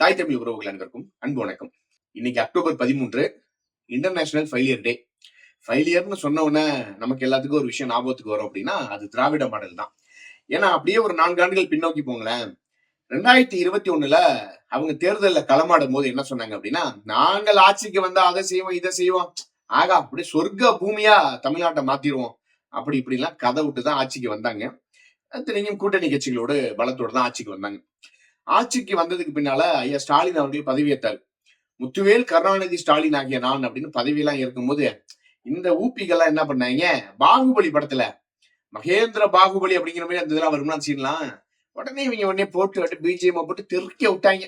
தாய் தமிழ் உறவுகள் அனைவருக்கும் அன்பு வணக்கம். இன்னைக்கு அக்டோபர் பதிமூன்று இன்டர்நேஷனல் ஃபெயிலியர் டே ஃபெயிலியர்னு சொன்ன உடனே நமக்கு எல்லாத்துக்கும் ஒரு விஷயம் ஞாபகத்துக்கு வரும் அப்படின்னா அது திராவிட மாடல் தான். ஏன்னா அப்படியே ஒரு நான்கு ஆண்டுகள் பின்னோக்கி போங்களேன். ரெண்டாயிரத்தி இருபத்தி ஒண்ணுல அவங்க தேர்தலில் களமாடும் போது என்ன சொன்னாங்க அப்படின்னா நாங்கள் ஆட்சிக்கு வந்தா அதை செய்வோம் இதை செய்வோம். ஆகா அப்படியே சொர்க்க பூமியா தமிழ்நாட்டை மாத்திடுவோம் அப்படி இப்படிலாம் கதை விட்டு தான் ஆட்சிக்கு வந்தாங்க. திரும்பியும் கூட்டணி கட்சிகளோடு பலத்தோடு தான் ஆட்சிக்கு வந்தாங்க. ஆட்சிக்கு வந்ததுக்கு பின்னால ஐயா ஸ்டாலின் அவர்கள் பதவியேற்றார். முத்துவேல் கருணாநிதி ஸ்டாலின் ஆகிய நான் அப்படின்னு பதவியெல்லாம் இருக்கும்போது இந்த ஊப்பிகள்லாம் என்ன பண்ணாங்க? பாகுபலி படத்துல. மகேந்திர பாகுபலி அப்படிங்கிற மாதிரி அந்த இதெல்லாம் வரும்னா சீன்லாம் உடனே இவங்க உடனே போட்டு விட்டு பிஜேபி போட்டு தெருக்க விட்டாங்க.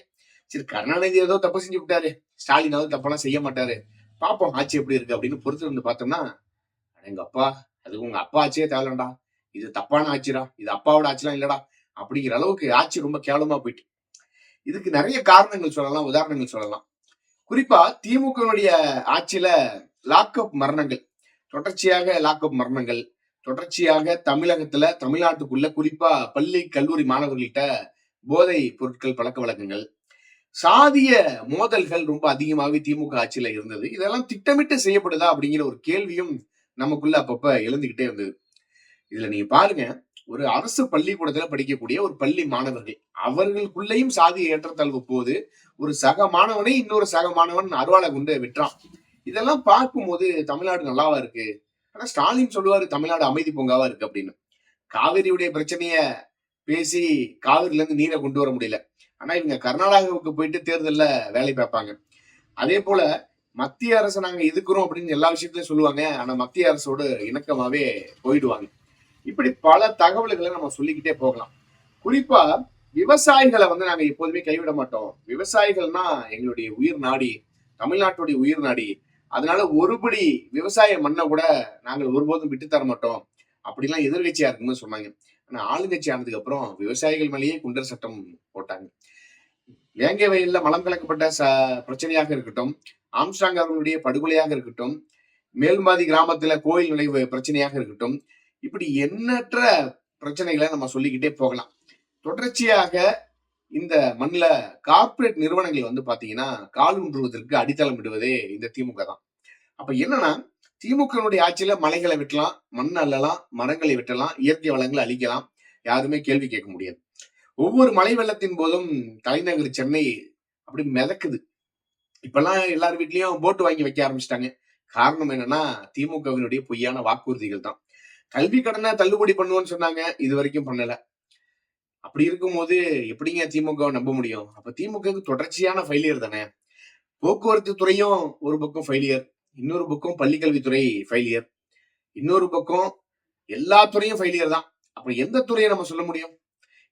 சரி கருணாநிதி ஏதோ தப்பு செஞ்சு விட்டாரு. ஸ்டாலின் ஏதோ தப்பெல்லாம் செய்ய மாட்டாரு. பாப்போம் ஆட்சி எப்படி இருக்கு அப்படின்னு பொறுத்து இருந்து பார்த்தோம்னா எங்க அப்பா அது உங்க அப்பா ஆட்சியே தேவையில்லடா. இது தப்பான ஆட்சிடா. இது அப்பாவோட ஆட்சிலாம் இல்லடா. அப்படிங்கிற அளவுக்கு ஆட்சி ரொம்ப கேவலமா போயிட்டு. இதுக்கு நிறைய காரணங்கள் சொல்லலாம் உதாரணங்கள் சொல்லலாம். குறிப்பா திமுகனுடைய ஆட்சியில லாக்அப் மரணங்கள் தொடர்ச்சியாக லாக்அப் மரணங்கள் தொடர்ச்சியாக தமிழகத்துல தமிழ்நாட்டுக்குள்ள குறிப்பா பள்ளி கல்லூரி மாணவர்கள்கிட்ட போதை பொருட்கள் பழக்க வழக்கங்கள் சாதிய மோதல்கள் ரொம்ப அதிகமாகவே திமுக ஆட்சியில இருந்தது. இதெல்லாம் திட்டமிட்டு செய்யப்படுதா அப்படிங்கிற ஒரு கேள்வியும் நமக்குள்ள அப்பப்ப எழுந்துகிட்டே இருந்தது. இதுல நீங்க பாருங்க ஒரு அரசு பள்ளிக்கூடத்துல படிக்கக்கூடிய ஒரு பள்ளி மாணவர்கள். அவர்களுக்குள்ளேயும் சாதி ஏற்றத்தாழ்வு போது ஒரு சக மாணவனை இன்னொரு சக மாணவன் அருவாளை கொண்டு விட்டுறான். இதெல்லாம் பார்க்கும்போது தமிழ்நாடு நல்லாவா இருக்கு? ஆனா ஸ்டாலின் சொல்லுவாரு தமிழ்நாடு அமைதி பூங்காவா இருக்கு அப்படின்னு. காவிரியுடைய பிரச்சனைய பேசி காவிரில இருந்து நீரை கொண்டு வர முடியல. ஆனா இவங்க கர்நாடகாவுக்கு போயிட்டு தேர்தல்ல வேலை பார்ப்பாங்க. அதே போல மத்திய அரசு நாங்க எதுக்குறோம் அப்படின்னு எல்லா விஷயத்தையும் சொல்லுவாங்க. ஆனா மத்திய அரசோடு இணக்கமாவே போயிடுவாங்க. இப்படி பல தகவல்களை நம்ம சொல்லிக்கிட்டே போகலாம். குறிப்பா விவசாயிகளை வந்து நாங்க எப்போதுமே கைவிட மாட்டோம். விவசாயிகள்னா எங்களுடைய உயிர் நாடி தமிழ்நாட்டுடைய உயிர் நாடி. அதனால ஒருபடி விவசாய மண்ணை கூட நாங்கள் ஒருபோதும் விட்டு தர மாட்டோம். அப்படிலாம் எதிர்கட்சியா இருக்குன்னு சொன்னாங்க. ஆனா ஆளுங்கட்சி ஆனதுக்கு அப்புறம் விவசாயிகள் மேலேயே குண்டர் சட்டம் போட்டாங்க. வேங்கை வயல்ல மலம் கலக்கப்பட்ட ச பிரச்சனையாக இருக்கட்டும் ஆம்ஸ்டாங் அவர்களுடைய படுகொலையாக இருக்கட்டும் மேல்மாதி கிராமத்துல கோயில் நுழைவு பிரச்சனையாக இருக்கட்டும் இப்படி எண்ணற்ற பிரச்சனைகளை நம்ம சொல்லிக்கிட்டே போகலாம். தொடர்ச்சியாக இந்த மண்ணில் கார்ப்பரேட் நிறுவனங்கள் வந்து பார்த்தீங்கன்னா கால் ஊன்றுவதற்கு அடித்தளம் விடுவதே இந்த திமுக தான். அப்ப என்னன்னா திமுகனுடைய ஆட்சியில மலைகளை வெட்டலாம் மண் அள்ளலாம் மரங்களை வெட்டலாம் இயற்கை வளங்களை அழிக்கலாம் யாருமே கேள்வி கேட்க முடியாது. ஒவ்வொரு மலை வெள்ளத்தின் போதும் தலைநகர் சென்னை அப்படி மிதக்குது. இப்பெல்லாம் எல்லார் வீட்லயும் போட்டு வாங்கி வைக்க ஆரம்பிச்சிட்டாங்க. காரணம் என்னன்னா திமுகவினுடைய பொய்யான வாக்குறுதிகள் தான். கல்வி கடனை தள்ளுபடி பண்ணுவோம்னு சொன்னாங்க. இது வரைக்கும் பண்ணல. அப்படி இருக்கும்போது எப்படிங்க திமுக நம்ப முடியும்? அப்ப திமுகவுக்கு தொடர்ச்சியான ஃபெயிலியர் தானே. போக்குவரத்து துறையும் ஒரு பக்கம் ஃபெயிலியர் இன்னொரு பக்கம் பள்ளிக்கல்வித்துறை ஃபெயிலியர் இன்னொரு பக்கம் எல்லா துறையும் ஃபெயிலியர் தான். அப்ப எந்த துறையை நம்ம சொல்ல முடியும்?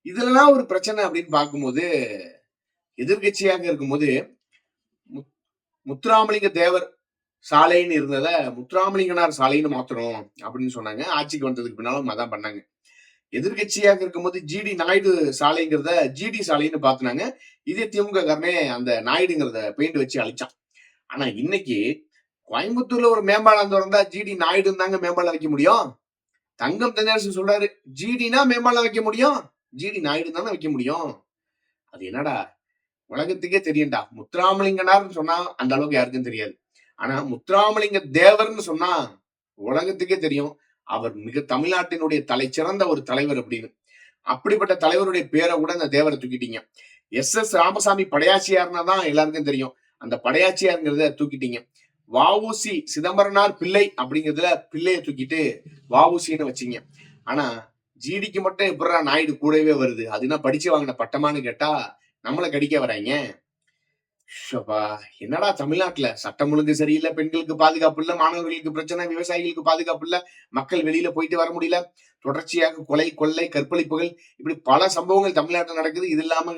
இதுலலாம் ஒரு பிரச்சனை அப்படின்னு பார்க்கும்போது எதிர்கட்சியாக இருக்கும்போது முத்துராமலிங்க தேவர் சாலைன்னு இருந்ததை முத்துராமலிங்கனார் சாலைன்னு மாத்தணும் அப்படின்னு சொன்னாங்க. ஆட்சிக்கு வந்ததுக்கு பின்னாலும் அதான் பண்ணாங்க. எதிர்கட்சியாக இருக்கும்போது ஜிடி நாயுடு சாலைங்கிறத ஜிடி சாலைன்னு பாத்துனாங்க. இதே திமுக காரனே அந்த நாயுடுங்கிறத பெயிண்ட் வச்சு அழிச்சான். ஆனா இன்னைக்கு கோயம்புத்தூர்ல ஒரு மேம்பாலம் திறந்தா ஜிடி நாயுடு தாங்க மேம்பாலம் வைக்க முடியும்? தங்கம் தென்னரசு சொல்றாரு. ஜிடினா மேம்பாலம் வைக்க முடியும்? ஜிடி நாயுடு தானே வைக்க முடியும்? அது என்னடா? உலகத்துக்கே தெரியும்டா. முத்துராமலிங்கனார்னு சொன்னா அந்த அளவுக்கு யாருக்கும் தெரியாது. ஆனா முத்துராமலிங்க தேவர்னு சொன்னா உலகத்துக்கே தெரியும். அவர் மிக தமிழ்நாட்டினுடைய தலை சிறந்த ஒரு தலைவர் அப்படின்னு. அப்படிப்பட்ட தலைவருடைய பேரை கூட அந்த தேவரை தூக்கிட்டீங்க. எஸ். எஸ். ராமசாமி படையாச்சியார்னா தான் எல்லாருக்கும் தெரியும். அந்த படையாச்சியாருங்கிறத தூக்கிட்டீங்க. வவுசி சிதம்பரனார் பிள்ளை அப்படிங்கிறதுல பிள்ளைய தூக்கிட்டு வவுசின்னு வச்சீங்க. ஆனா ஜிடிக்கு மட்டும் எப்படா நாயுடு கூடவே வருது? அது என்ன படிச்சு வாங்கின பட்டமான்னு கேட்டா நம்மளை கடிக்க வராங்க என்னடா தமிழ்நாட்டுல? சட்டம் ஒழுங்கு சரியில்லை பெண்களுக்கு பாதுகாப்பு இல்ல மாணவர்களுக்கு பிரச்சனை விவசாயிகளுக்கு பாதுகாப்பு இல்ல மக்கள் வெளியில போயிட்டு வர முடியல. தொடர்ச்சியாக கொலை கொள்ளை கற்பழிப்புகள் இப்படி பல சம்பவங்கள் தமிழ்நாட்டில் நடக்குது. இது இல்லாம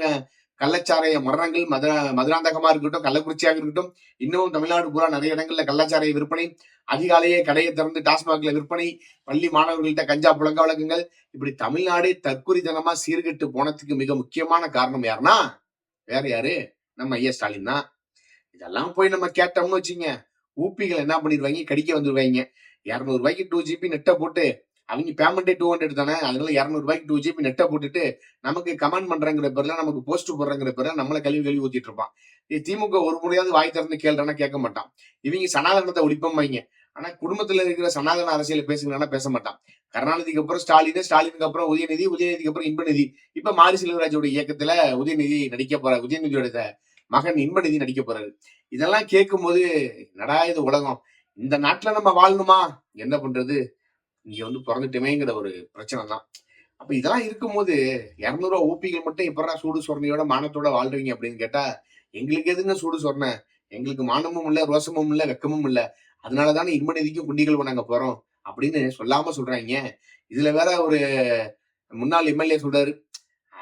கள்ளச்சாரைய மரணங்கள் மத மதுராந்தகமா இருக்கட்டும் கள்ளக்குறிச்சியாக இருக்கட்டும் இன்னும் தமிழ்நாடு பூரா நிறைய இடங்கள்ல கள்ளச்சாரைய விற்பனை அதிகாலையே கடையை திறந்து டாஸ்மாக்ல விற்பனை பள்ளி மாணவர்கள்ட்ட கஞ்சா புழங்க வழக்கங்கள் இப்படி தமிழ்நாடே தற்குறித்தனமா சீர்கெட்டு போனதுக்கு மிக முக்கியமான காரணம் யாருன்னா வேற யாரு? நம்ம ஐயா ஸ்டாலின் தான். இதெல்லாம் போய் நம்ம கேட்டோம்னு வச்சுங்க. ஊப்பிகள் என்ன பண்ணிடுவாங்க? கடிக்க வந்துடுவாங்க இரநூறு ரூபாய்க்கு டூ ஜிபி நெட்டை போட்டு அவங்க பேமெண்ட்டே டூ ஹண்ட்ரட் தானே? அதனால இரநூறு ரூபாய்க்கு டூ ஜிபி நெட்டை போட்டுட்டு நமக்கு கமெண்ட் பண்றங்கிற பேர்ல நமக்கு போஸ்ட் போடுறங்கிற பேர்ல நம்மளை கழுவி கழுவி ஊத்திட்டு இருப்பான். இது திமுக ஒரு முறையாவது வாய் திறந்து கேள்றனா கேட்க மாட்டான். இவங்க சனாதனத்தை ஒழிப்பம் ஆனா குடும்பத்துல இருக்கிற சனாதன அரசியல் பேசுங்கன்னா பேச மாட்டான். கருணாநிதிக்கு அப்புறம் ஸ்டாலின் ஸ்டாலினுக்கு அப்புறம் உதயநிதி உதயநிதிக்கு அப்புறம் இன்பநிதி. இப்ப மாரி செல்வராஜோட இயக்கத்துல உதயநிதி நடிக்க போற உதயநிதியோட மகன் இன்பநிதி நடிக்க போறாரு. இதெல்லாம் கேட்கும் போது நடா இது உலகம்? இந்த நாட்டுல நம்ம வாழணுமா? என்ன பண்றது? இங்க வந்து பிறந்துட்டோமேங்கிற ஒரு பிரச்சனை தான். அப்ப இதெல்லாம் இருக்கும்போது இரநூறுவா ஊப்பிகள் மட்டும் எப்படா சூடு சொரணையோட மானத்தோட வாழ்றீங்க அப்படின்னு கேட்டா எங்களுக்கு எதுங்க சூடு சொரணை? எங்களுக்கு மானமும் இல்ல ரோசமும் இல்ல வெக்கமும் இல்ல. அதனாலதானே இன்பநிதிக்கும் குண்டிகள் நாங்க போறோம். அப்படின்னு சொல்லாம சொல்றாங்க. இதுல வேற ஒரு முன்னாள் எம்எல்ஏ சொல்றாரு.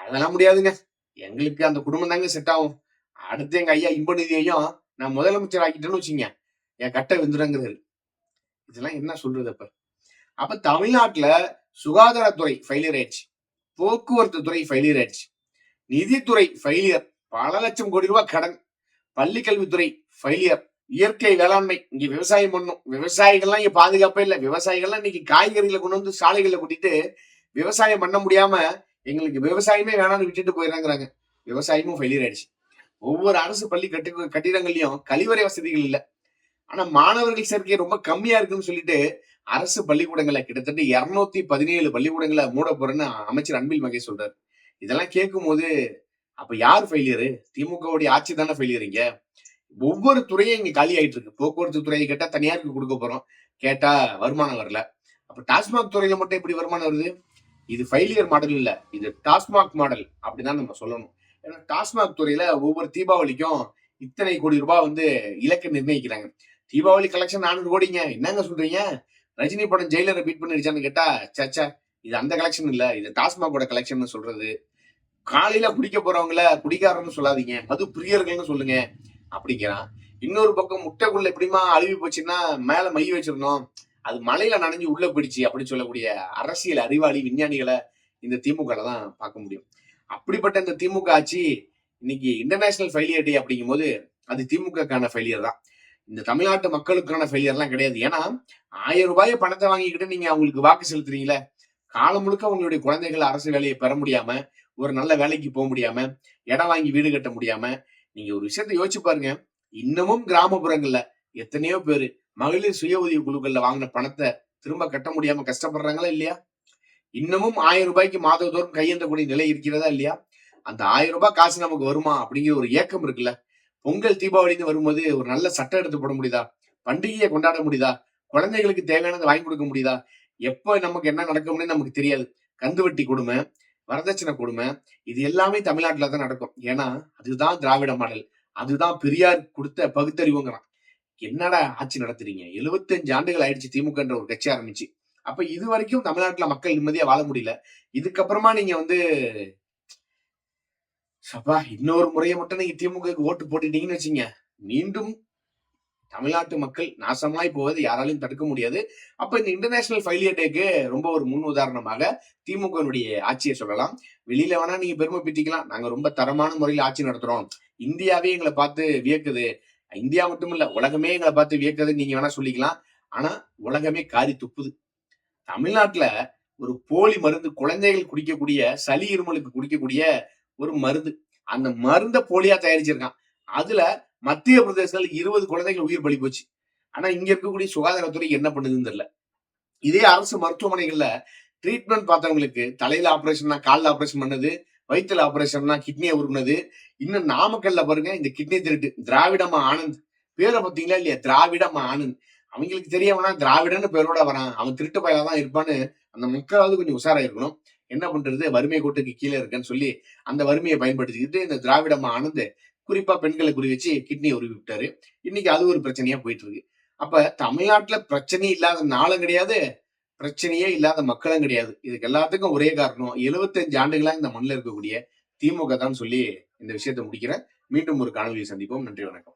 அதெல்லாம் முடியாதுங்க. எங்களுக்கு அந்த குடும்பம் தாங்க செட் ஆகும். அடுத்து எங்க ஐயா இன்பநிதியையும் நான் முதலமைச்சர் ஆக்கிட்டேன்னு வச்சுங்க என் கட்டை வெந்துடுங்கிறாரு இதெல்லாம் என்ன சொல்றது அப்ப? அப்ப தமிழ்நாட்டுல சுகாதாரத்துறை ஃபெயிலியர் ஆயிடுச்சு. போக்குவரத்து துறை ஃபெயிலியர் ஆயிடுச்சு. நிதித்துறை ஃபெயிலியர் பல லட்சம் கோடி ரூபாய் கடன். பள்ளி கல்வித்துறை ஃபெயிலியர் இயற்கை வேளாண்மை. இங்க விவசாயம் பண்ணும். விவசாயிகள்லாம் இங்க பாதுகாப்பே இல்லை. விவசாயிகள்லாம் இன்னைக்கு காய்கறிகளை கொண்டு வந்து சாலைகளை கூட்டிட்டு விவசாயம் பண்ண முடியாம எங்களுக்கு விவசாயமே வேணாம்னு விட்டுட்டு போயிடறாங்கிறாங்க. விவசாயமும் ஃபெயிலியர் ஆயிடுச்சு. ஒவ்வொரு அரசு பள்ளி கட்டி கட்டிடங்கள்லயும் கழிவறை வசதிகள் இல்லை. ஆனா மாணவர்கள் சேர்க்கை ரொம்ப கம்மியா இருக்குன்னு சொல்லிட்டு அரசு பள்ளிக்கூடங்களை கிட்டத்தட்ட இருநூத்தி பதினேழு பள்ளிக்கூடங்களை மூட போறேன்னு அமைச்சர் அன்பில் மகேஷ் சொல்றாரு. இதெல்லாம் கேட்கும் போது அப்ப யார் ஃபெயிலியரு திமுகவுடைய ஆட்சி தானே ஃபெயிலியருங்க ஒவ்வொரு துறையும் இங்க காலி ஆயிட்டு இருக்கு. போக்குவரத்து துறையை கேட்டா தனியாருக்கு கொடுக்க போறோம். கேட்டா வருமானம் வரல. அப்ப டாஸ்மாக் துறையில மட்டும் எப்படி வருமானம் வருது? இது ஃபெயிலியர் மாடல் இல்ல. இது டாஸ்மாக் மாடல் அப்படிதான் நம்ம சொல்லணும். ஏன்னா டாஸ்மாக் துறையில ஒவ்வொரு தீபாவளிக்கும் இத்தனை கோடி ரூபாய் வந்து இலக்கு நிர்ணயிக்கிறாங்க. தீபாவளி கலெக்ஷன் நானூறு கோடிங்க. என்னங்க சொல்றீங்க? ரஜினி படம் ஜெயிலரை பீட் பண்ணிடுச்சான்னு கேட்டா சச்சா இது அந்த கலெக்ஷன் இல்ல. இது டாஸ்மாகோட கலெக்ஷன் சொல்றது. காலையில குடிக்க போறவங்கள குடிக்காரன்னு சொல்லாதீங்க. மது பிரியர்கள்னு சொல்லுங்க. அப்படிங்கிறான். இன்னொரு பக்கம் முட்டைக்குள்ள எப்படிமா அழுவி போச்சுன்னா மேல மை வச்சிருந்தோம் அது மலையில நனைஞ்சு உள்ள போயிடுச்சு அப்படின்னு சொல்லக்கூடிய அரசியல் அறிவாளி விஞ்ஞானிகளை இந்த திமுக தான் பார்க்க முடியும். அப்படிப்பட்ட இந்த திமுக ஆட்சி இன்னைக்கு இன்டர்நேஷனல் ஃபெயிலியர் டே அப்படிங்கும் போது அது திமுகக்கான ஃபெயிலியர் தான். இந்த தமிழ்நாட்டு மக்களுக்கான ஃபெயிலியர்லாம் கிடையாது. ஏன்னா ஆயிரம் ரூபாய் பணத்தை வாங்கிக்கிட்டு நீங்க அவங்களுக்கு வாக்கு செலுத்துறீங்களே காலம் முழுக்க உங்களுடைய குழந்தைகள் அரசு வேலையை பெற முடியாம ஒரு நல்ல வேலைக்கு போக முடியாம இடம் வாங்கி வீடு கட்ட முடியாம நீங்க ஒரு விஷயத்த யோசிச்சு பாருங்க. இன்னமும் கிராமப்புறங்கள்ல எத்தனையோ பேரு மகளிர் சுய உதவி குழுக்கள்ல வாங்கின பணத்தை திரும்ப கட்ட முடியாம கஷ்டப்படுறாங்களா இல்லையா? இன்னமும் ஆயிரம் ரூபாய்க்கு மாதத்தோறும் கையெழுந்தக்கூடிய நிலை இருக்கிறதா இல்லையா? அந்த ஆயிரம் ரூபாய் காசு நமக்கு வருமா அப்படிங்கிற ஒரு ஏக்கம் இருக்குல்ல. பொங்கல் தீபாவளின்னு வரும்போது ஒரு நல்ல சட்டம் எடுத்து போட முடியுதா? பண்டிகையை கொண்டாட முடியுதா? குழந்தைகளுக்கு தேவையானதை வாங்கி கொடுக்க முடியுதா? எப்போ நமக்கு என்ன நடக்கும்னு நமக்கு தெரியாது. கந்துவட்டி கொடுமை வரதட்சணை கொடுமை இது எல்லாமே தமிழ்நாட்டில் தான் நடக்கும். ஏன்னா அதுதான் திராவிட மாடல். அதுதான் பெரியார் கொடுத்த பகுத்தறிவுங்கிறான். என்னடா ஆட்சி நடத்துறீங்க? 75 ஆண்டுகள் ஆயிடுச்சு திமுகன்ற ஒரு கட்சி ஆரம்பிச்சு. அப்ப இது வரைக்கும் தமிழ்நாட்டுல மக்கள் நிம்மதியா வாழ முடியல. இதுக்கப்புறமா நீங்க வந்து சப்பா இன்னொரு முறையை மட்டும் நீங்க திமுக ஓட்டு போட்டுட்டீங்கன்னு வச்சுங்க. மீண்டும் தமிழ்நாட்டு மக்கள் நாசமாய் போவது யாராலையும் தடுக்க முடியாது. அப்ப இந்த இன்டர்நேஷனல் ஃபைலியர் டேக்கு ரொம்ப ஒரு முன் உதாரணமாக திமுகனுடைய ஆட்சியை சொல்லலாம். வெளியில வேணா நீங்க பெருமை பிட்டிக்கலாம். நாங்க ரொம்ப தரமான முறையில் ஆட்சி நடத்துறோம். இந்தியாவே எங்களை பார்த்து வியக்குது. இந்தியா மட்டும் இல்ல உலகமே எங்களை பார்த்து வியக்குதுன்னு நீங்க வேணா சொல்லிக்கலாம். ஆனா உலகமே காரி துப்புது. தமிழ்நாட்டுல ஒரு போலி மருந்து குழந்தைகள் குடிக்கக்கூடிய சளி இருமலுக்கு குடிக்கக்கூடிய ஒரு மருந்து. அந்த மருந்த போலியா தயாரிச்சிருக்கான். அதுல மத்திய பிரதேசத்துல இருபது குழந்தைகள் உயிர் பலி போச்சு. ஆனா இங்க இருக்கக்கூடிய சுகாதாரத்துறை என்ன பண்ணுதுன்னு தெரியல. இதே அரசு மருத்துவமனைகள்ல ட்ரீட்மெண்ட் பார்த்தவங்களுக்கு தலையில ஆபரேஷன்னா கால்ல ஆபரேஷன் பண்ணது வயிற்றுல ஆபரேஷன்னா கிட்னியை உருகுனது இன்னும் நாமக்கல்ல பாருங்க இந்த கிட்னி திருட்டு. திராவிடமா ஆனந்த். பேரை பார்த்தீங்களா இல்லையா? திராவிடமா ஆனந்த். அவங்களுக்கு தெரியவனா திராவிடன்னு பேரோட வரான். அவன் திருட்டு பயில தான் இருப்பான்னு அந்த மக்களாவது கொஞ்சம் உஷாரா இருக்கணும். என்ன பண்றது? வறுமை கோட்டுக்கு கீழே இருக்கேன்னு சொல்லி அந்த வறுமையை பயன்படுத்திக்கிட்டு இந்த திராவிடமா ஆனந்த் குறிப்பா பெண்களை குறி வச்சு கிட்னியை உருவி விட்டாரு. இன்னைக்கு அது ஒரு பிரச்சனையா போயிட்டு இருக்கு அப்ப தமிழ்நாட்டுல பிரச்சனை இல்லாத நாளும் கிடையாது பிரச்சனையே இல்லாத மக்களும் கிடையாது. இதுக்கு எல்லாத்துக்கும் ஒரே காரணம் 75 ஆண்டுகளா இந்த மண்ணில் இருக்கக்கூடிய திமுக தான் சொல்லி இந்த விஷயத்தை முடிக்கிறேன். மீண்டும் ஒரு காணொலியை சந்திப்போம். நன்றி வணக்கம்.